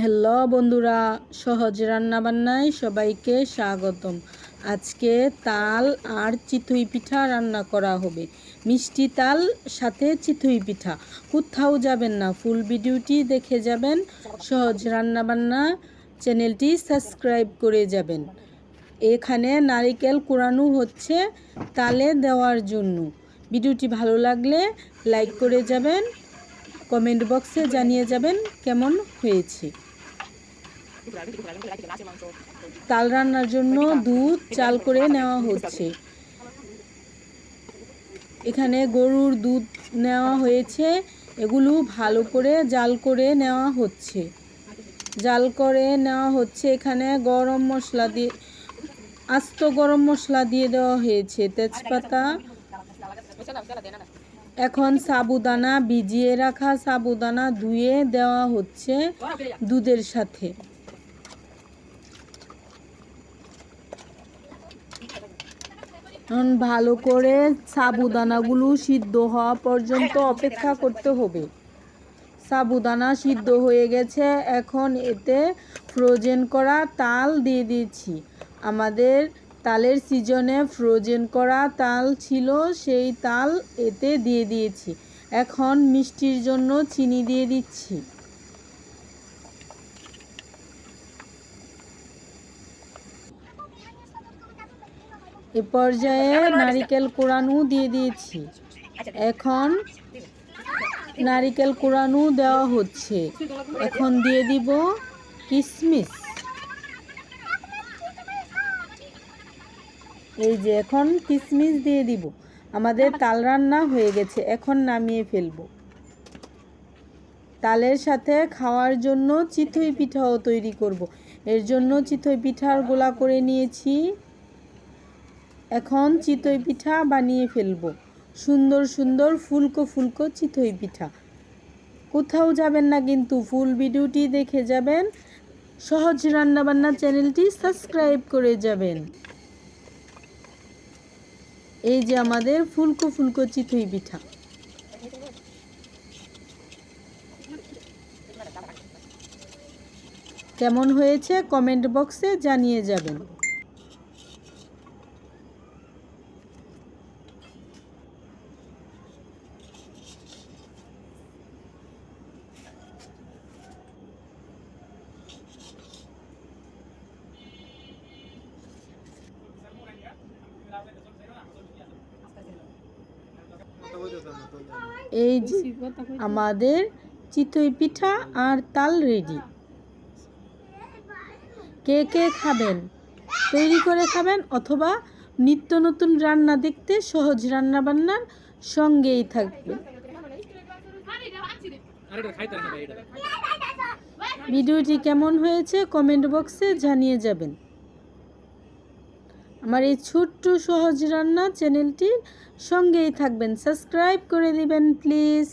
Hello বন্ধুরা, সহজ রান্নাবান্নায় সবাইকে স্বাগতম। আজকে তাল আর চিতই পিঠা রান্না করা হবে। মিষ্টি তাল সাথে চিতই পিঠা। কোথাও যাবেন না, ফুল ভিডিওটি দেখে যাবেন। সহজ রান্নাবান্না চ্যানেলটি সাবস্ক্রাইব করে যাবেন। এখানে নারিকেল কোরানো হচ্ছে তালে দেওয়ার জন্য। ভিডিওটি ভালো লাগলে লাইক করে যাবেন, কমেন্ট বক্সে জানিয়ে যাবেন কেমন হয়েছে। তাল রান্নার জন্য দুধ চাল করে নেওয়া হচ্ছে। এখানে গরুর দুধ নেওয়া হয়েছে, এগুলো ভালো করে জাল করে নেওয়া হচ্ছে। জাল করে নেওয়া হচ্ছে, এখানে গরম মশলা দিয়ে, আস্ত গরম মশলা দিয়ে দেওয়া হয়েছে, তেজপাতা, এখন সাবুদানা ভিজিয়ে রাখা সাবুদানা ধুয়ে দেওয়া হচ্ছে দুধের সাথে। ভালো করে সাবুদানাগুলো সিদ্ধ হওয়া পর্যন্ত অপেক্ষা করতে হবে। সাবুদানা সিদ্ধ হয়ে গেছে, এখন এতে ফ্রোজেন করা তাল দিয়ে দিয়েছি। আমাদের তালের সিজনে ফ্রোজেন করা তাল ছিল, সেই তাল এতে দিয়ে দিয়েছি। এখন মিষ্টির জন্য চিনি দিয়ে দিচ্ছি। এ পর্যায়ে নারিকেল কোরানো দিয়ে দিয়েছি। এখন নারিকেল কোরানো দেওয়া হচ্ছে। এখন দিয়ে দিব কিশমিশ এই যে এখন কিশমিশ দিয়ে দিব। আমাদের তাল রান্না হয়ে গেছে এখন নামিয়ে ফেলব। তালের সাথে খাওয়ার জন্য চিতই পিঠাও তৈরি করব। এর জন্য চিতই পিঠার গোলা করে নিয়েছি। এখন চিতই পিঠা বানিয়ে ফেলব। সুন্দর সুন্দর ফুলকো ফুলকো চিতই পিঠা। কোথাও যাবেন না কিন্তু ফুল ভিডিওটি দেখে যাবেন। সহজ রান্নাবান্না চ্যানেলটি সাবস্ক্রাইব করে যাবেন। এই যে আমাদের ফুলকো ফুলকো চিতই পিঠা। কেমন হয়েছে কমেন্ট বক্সে জানিয়ে যাবেন। এই যে আমাদের চিতই পিঠা আর তাল রেডি। কে কে খাবেন? তৈরি করে খাবেন অথবা নিত্য নতুন রান্না দেখতে সহজ রান্না বান্নার সঙ্গেই থাকবে। ভিডিওটি কেমন হয়েছে কমেন্ট বক্সে জানিয়ে যাবেন। আমার এই ছোট্ট সহজ রান্না চ্যানেলটির সঙ্গেই থাকবেন। সাবস্ক্রাইব করে দিবেন প্লিজ।